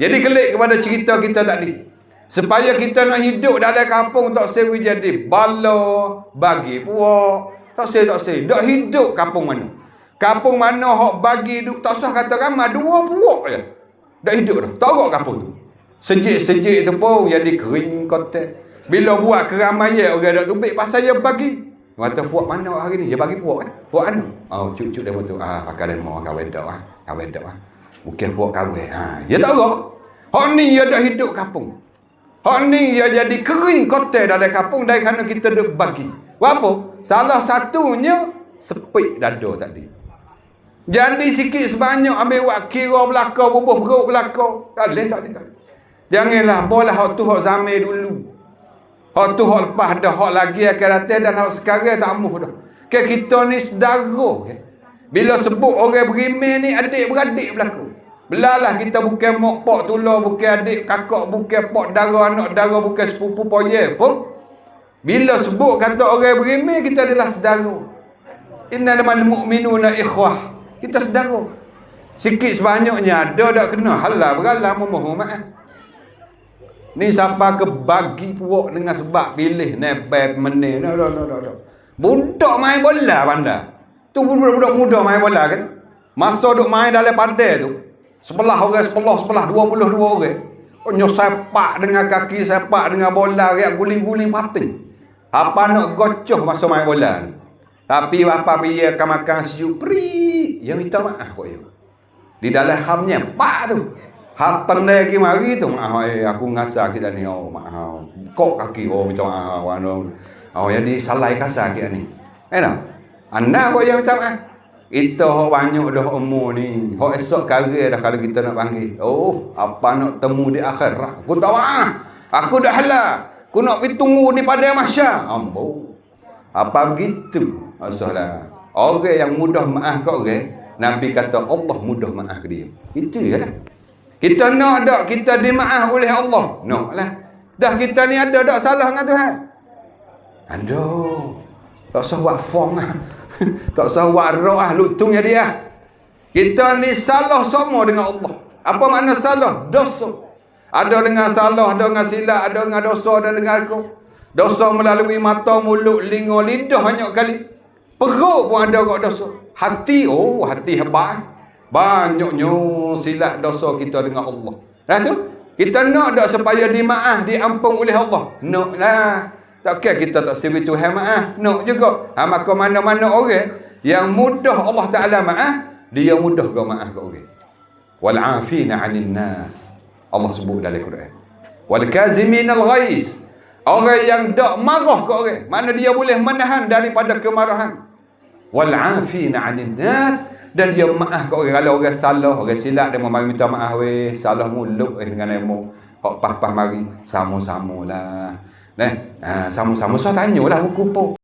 Jadi kelik kepada cerita kita tadi. Supaya kita nak hidup dalam kampung tak sewi jadi bala bagi puak. Tak sewi tak sewi. Tak hidup kampung mana. Kampung mana hok bagi duk tak usah kata ramai dua puak je. Tak hidup dah. Tak agak kampung tu. Sejik-sejik tu pun jadi kering kotak. Bila buat keramaian orang dak tubik pasal dia bagi. Kata puak mana hari ni? Dia bagi puak kan? Puak mana? Oh, cucuk dia betul. Ah, pakai demo kawin dak ah. Kawin dak ah. Bukan puak kawin. Ha, dia tak agak. Hak ni dia dah hidup kampung. Hak ni dia jadi kering kotak dalam kampung dari kerana kita duk bagi. Apa? Salah satunya sepik dada tadi. Jadi sikit sebanyak ambil buat kira belaka, bubuh perut belaka. Tak boleh, tak boleh. Janganlah, boleh hak tu hak zamir dulu. Hak tu hak lepas dah, hak lagi akan datang dan hak sekarang tak amuh dah. Ke kita ni sedara. Ke? Bila sebut orang berimeh ni adik-beradik berlaku. Belalah kita bukan mak pak tular, bukan adik kakak, bukan pak dara, anak dara, bukan sepupu poye pun. Bila sebut kata orang berimeh, kita adalah sedara. Inna lamal mu'minuna ikhwah. Kita sedara. Sikit sebanyaknya ada tak kena. Halah beralah memohon maaf. Ni siapa ke bagi puak dengan sebab pilih nebel no. Budak main bola pandai. Tu budak-budak muda main bola kan. Masa duk main dalam padai tu. Sebelah orang sebelah sebelah 22 orang. Oh nyo sepak dengan kaki sepak dengan bola riak guling-guling pating. Apa nak gocoh masa main bola ni. Tapi apa biar akan makan pri. Yang minta maaf kok ya. Di dalam hamnya pak tu. Hak tanda lagi mari tu maaf eh, aku ngasah kita ni oh maaf. Kok kaki oh minta maaf. Oh jadi salah kasar kita ni. Eh tak? Anak kok yang minta maaf. Itu hok banyak dah umur ni. Hok esok kari dah kalau kita nak panggil. Oh, apa nak temu di akhirat. Aku tak maaf. Aku dah halal. Aku nak pergi tunggu ni pada masya. Ambo. Apa begitu? Masalah. Orang yang mudah maaf kau orang, Nabi kata Allah mudah maaf ke dia. Itu je lah. Kita nak tak kita dimaaf oleh Allah? Nak lah. Dah kita ni ada tak salah dengan Tuhan? Ada. Tak usah buat form lah. tak usah buat roh lah. Lutung jadi lah. Kita ni salah sama dengan Allah. Apa makna salah? Dosa. Ada dengan salah, ada dengan silap, ada dengan dosa, ada dengan aku. Dosa melalui mata, mulut, linga, lidah banyak kali. Perut pun ada kat dosa. Hati, oh hati hebat. Banyaknya silap dosa kita dengan Allah. Dah tu? Kita nak tak supaya dimaaf, diampun oleh Allah? Nak lah. Tak kira kita tak sibuk Tuhan maaf. Nak juga. Ha, maka mana-mana orang yang mudah Allah Ta'ala maaf, dia mudah kau maaf kat orang. Wal'afina 'anil nas. Allah sebut dalam Quran. Wal kazimin al-ghais. Orang yang tak marah ke orang. Mana dia boleh menahan daripada kemarahan. Wal afina 'anil nas dan dia maaf ke orang kalau orang salah, orang silap dia mari minta maaf weh, salah mulut eh dengan emo. Hok pas-pas mari sama-samalah. 네, 아, 사무사무 수다 다니요 라고 꾸뽀